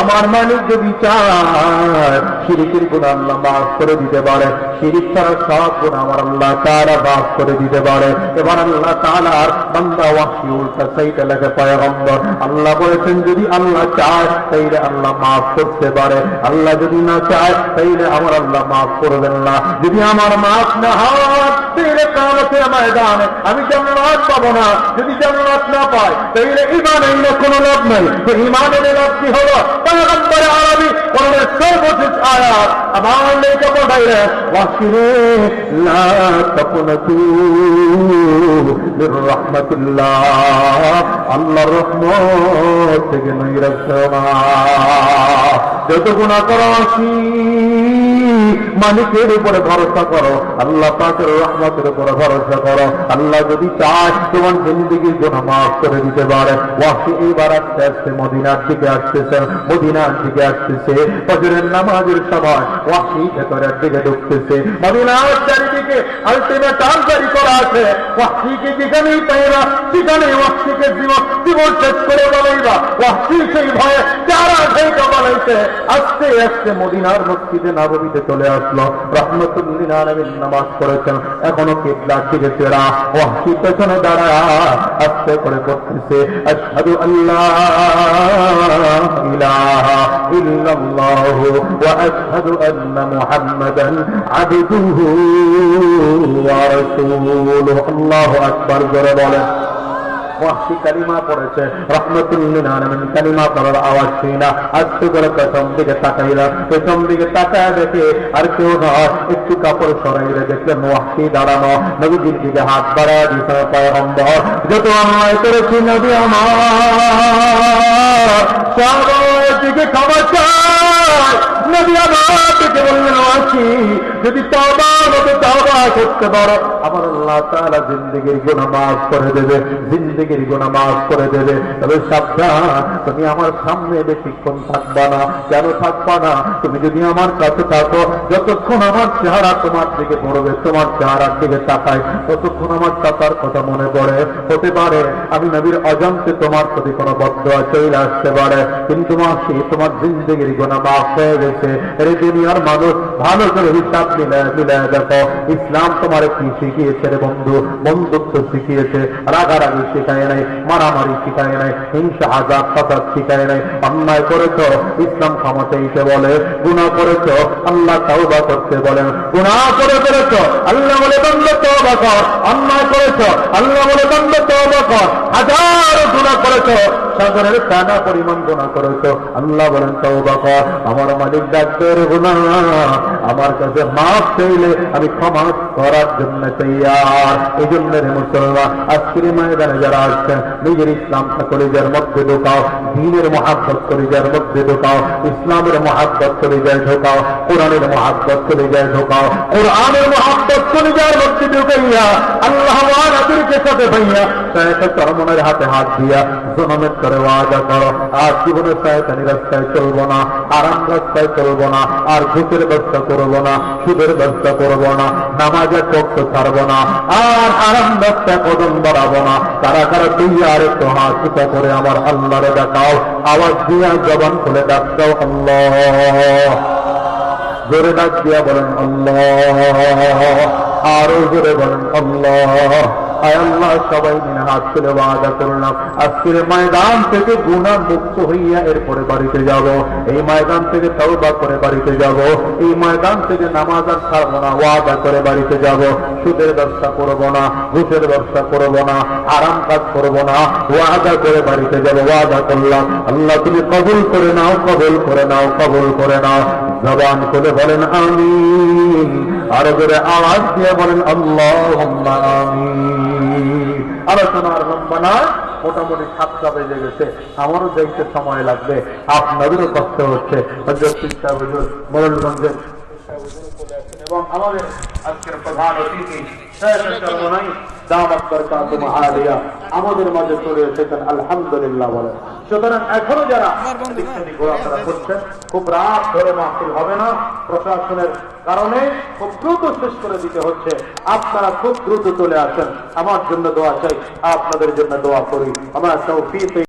আমার মালিক যদি চায়, শিরিকের গুণ আল্লাহ মাফ করে দিতে পারে। শিরিক ছাড়া সব গুণ আমার আল্লাহ তারা মাফ করে দিতে পারে। এবার আল্লাহ তালার বান্দা ওয়াহি উল্টা সেইটা লেখে পয়গম্বর, আল্লাহ বলেছেন, যদি আল্লাহ চায়, তাইলে আল্লাহ মাফ করতে পারে। আল্লাহ যদি না চায়, তাইলে আমার আল্লাহ মাফ করবেন না। যদি আমার মাফ না হয়, তাইলে কামতের ময়দানে আমি জান্নাত পাবো না। যদি জান্নাত না পাই, তাইলে ইমানের কোনো লাভ নাই। তো ইমানের লাভ কি হলো? পয়গম্বর আরবি কোরআনের সর্বশেষ আয়াত আমার লেখা পড়াইলে ওয়াসিরে লা তাকুনাতু লিরহমাতিল্লাহ আল্লাহর রহমত থেকে নৈরাশ্য না যত গুণা করো আসি মালিকের উপরে ভরসা করো। আল্লাহ পাকের রহমতের উপরে ভরসা করো। আল্লাহ যদি চায়, তোমার জিন্দিগির জন্য মাফ করে দিতে পারে। ওয়াসি এইবার আসতে আসতে মদিনার দিকে আসতেছে, মদিনার দিকে আসতেছে। ফজরের নামাজের সময় ওয়াসি ভেতরের দিকে ঢুকতেছে। মদিনার চারিদিকে আলটিমেটাম জারি করা আছে। ওয়াসিকে যেখানেই পাইবা সেখানে ওয়াসিকে জীবন জীবন শেষ করে বলাইবা। ওয়াসি সেই ভয়ে আস্তে আস্তে মদিনার মসজিদে নবমীতে চলে আসলো। রহমতুল্লিন আলমিন নামাজ পড়েছেন। এখনও কেবলার দিকে ফেরা। ওয়াসি পেছনে দাঁড়া আস্তে করে করতেছে আশহাদু আল্লাহ ইলাহা ইল্লাল্লাহু ওয়া বলেন ওয়াহশি কালিমা পড়েছে। রহমতুল্লিন কালিমা পড়ার আওয়াজ শুই না। আস্তে করে পেছন দিকে তাকাইলা পেছন দিকে তাকায় দেখে আর কেউ নয়। একটু কাপড় সরাইলে দাঁড়ানো। নবীজির দিকে হাত বাড়া যত অন্যায় করেছি আমার। সবার দিকে আমার বললেন ওয়াহশি যদি করতে পারো, আমার আল্লাহ মাফ করে দেবে মাফ করে দেবে। তবে সাবধান, তুমি আমার সামনে বেশিক্ষণ থাকবা না, কেন থাকবা না? তুমি যদি আমার কাছে থাকো, যতক্ষণ আমার চেহারা তোমার দিকে পড়বে, তোমার চেহারার দিকে তাকায়, ততক্ষণ আমার তাকার কথা মনে পড়ে। হতে পারে, আমি নবীর অজান্তে তোমার প্রতি কোনো বদ্ধ চলে আসতে পারে, কিন্তু মাসি, তোমার জিন্দেগির গুনাহ মাফ হয়ে গেছে। দুনিয়ার মানুষ ভালো করে হিসাব মিলায় দেখো। ইসলাম তোমার কি শিখিয়েছে রে বন্ধু? বন্ধুত্ব শিখিয়েছে, রাগারাগি শিখায় নাই, মারামারি শিখায় নাই, হিংসা আজাদ ফাসাদ শিখায় নাই। অন্যায় করেছ, ইসলাম ক্ষমা চাইতে বলে। গুণা করেছ, আল্লাহ তাওবা করতে বলেন। গুণা করে করেছ আল্লাহ বলে দণ্ড তওবা কর। অন্যায় করেছ, আল্লাহ বলে দণ্ড তওবা কর। হাজার গুণা করেছ সাগরের টানা পরিমাণ গুণা করেছ আল্লাহ বলেন, তওবা কর। আমার মালিক ডাক্তার আমার কাছে মাফ চাইলে আমি ক্ষমা করার জন্য তৈয়ার। এই জন্য রে মুসলমান, আজকের ময়দানে যারা আসছেন, নিজের ইসলামটা কলিজার মধ্যে ঢোকাও, দিনের মহাব্বত কলিজার মধ্যে ঢোকাও, ইসলামের মহাব্বত কলিজায় ঢোকাও, কোরআনের মহাব্বত কলিজায় ঢোকাও, কোরআনের মহাব্বত কলিজার মধ্যে ঢুকাইয়া, আল্লাহ আদিরকে সাথে ভাইয়া সাহেব চরমনের হাতে হাত দিয়া জনমের করে ওয়াদা করো। আর জীবনের সাহেবানি রাস্তায় চলবো না আরাম রাস্তায় চলবো না, আর ঘুষের ব্যবসা করব না, সুদের ব্যবসা করব না, নামাজের পক্ষ ছাড়বো না, আর আরাম ব্যবসা কদম বাড়াবো না। কারা কারা তুই আর একটু চিতা করে আমার আল্লাহরে দেখাও, আওয়াজ দিয়া জবান খুলে ডাকতাও আল্লাহ। জোরে ডাক দিয়া বলেন, আল্লাহ। আরও জোরে বলেন, আল্লাহ। সবাই করলাম আজকের ময়দান থেকে গুণা মুক্ত হইয়া এরপরে বাড়িতে যাব। এই ময়দান থেকে করে বাড়িতে যাব। এই ময়দান থেকে নামাজ আর ছাড়বো না, ওয়াদা করে বাড়িতে যাব। সুদের ব্যবসা করব না, ঘুষের ব্যবসা করব না আরাম কাজ করব না, ওয়াদা করে বাড়িতে যাব, ওয়াদা করলাম। আল্লাহ, তুমি কবুল করে নাও, কবুল করে নাও, কবুল করে নাও। জবান করে বলেন আমি আরও করে আওয়াজ দিয়ে বলেন আল্লাহ আমিন। আলোচনার লম্বা নয়, মোটামুটি সাতটা বেজে গেছে। আমারও দেখতে সময় লাগবে। আপনাদেরও কষ্ট হচ্ছে। মোরলগঞ্জের এবং আমাদের আজকের প্রধান অতিথি আমাদের মাঝে চলে এসেছেন, আলহামদুলিল্লাহ বলে। সুতরাং এখনও যারা ঘোরাফেরা করছেন, খুব রাত ধরে মাহফিল হবে না। প্রশাসনের কারণে খুব দ্রুত শেষ করে দিতে হচ্ছে। আপনারা খুব দ্রুত চলে আসেন। আমার জন্য দোয়া চাই, আপনাদের জন্য দোয়া করি। আমরা তৌফিক